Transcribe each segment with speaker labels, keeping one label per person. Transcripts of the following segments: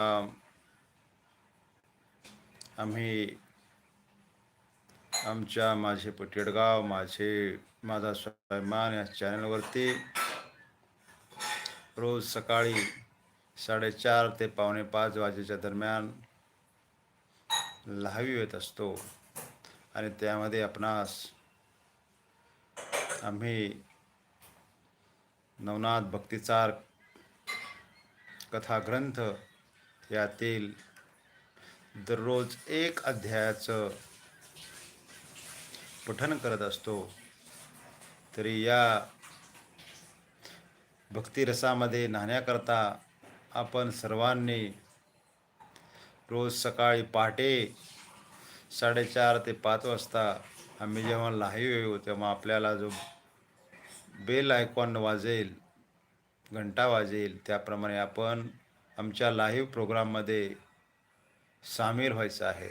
Speaker 1: Um, आम्ही आमच्या माझे पटेडगाव माझे माझा स्वाभिमान या चॅनलवरती रोज सकाळी साडेचार ते पावणे पाच वाजेच्या दरम्यान लाईव्ह येत असतो. आणि त्यामध्ये आपणास आम्ही नवनाथ भक्तिचार कथाग्रंथ यातील दररोज एक अध्यायाचं पठन करत असतो. तरी या भक्तिरसामध्ये न्हाण्याकरता आपण सर्वांनी रोज सकाळी पहाटे साडेचार ते पाच वाजता आम्ही जेव्हा लाईव्ह येऊ तेव्हा आपल्याला जो बेल आयकॉन वाजेल घंटा वाजेल त्याप्रमाणे आपण आमच्या लाईव्ह प्रोग्राममध्ये सामील व्हायचं आहे.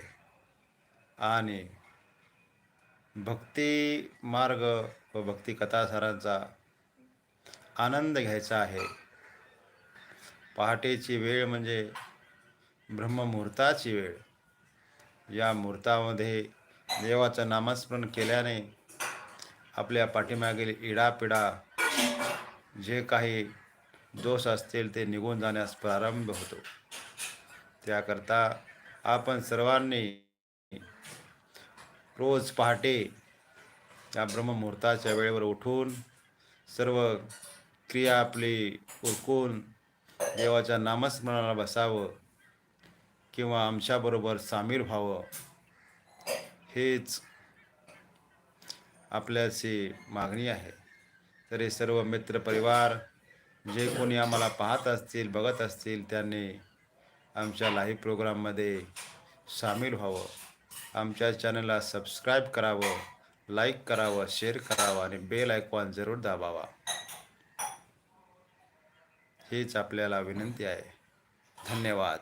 Speaker 1: आणि भक्ती मार्ग व भक्ती कथासारांचा आनंद घ्यायचा आहे. पहाटेची वेळ म्हणजे ब्रह्ममुहूर्ताची वेळ. या मुहूर्तामध्ये देवाचं नामस्मरण केल्याने आपल्या पाठीमागील इडापिडा जे काही दोष असतील ते निघून जाण्यास प्रारंभ होतो. त्याकरता आपण सर्वांनी रोज पहाटे या ब्रह्ममुहूर्ताच्या वेळेवर उठून सर्व क्रिया आपली उरकून देवाच्या नामस्मरणाला बसावं किंवा आमच्याबरोबर सामील व्हावं हेच आपल्याची मागणी आहे. तर हे सर्व मित्रपरिवार जे कोणी आम्हाला पाहत असतील बघत असतील त्यांनी आमच्या लाईव्ह प्रोग्राममध्ये सामील व्हावं. आमच्या चॅनलला सबस्क्राईब करावं लाईक करावं शेअर करावं आणि बेल आयकॉन जरूर दाबावा. हीच आपल्याला विनंती आहे. धन्यवाद.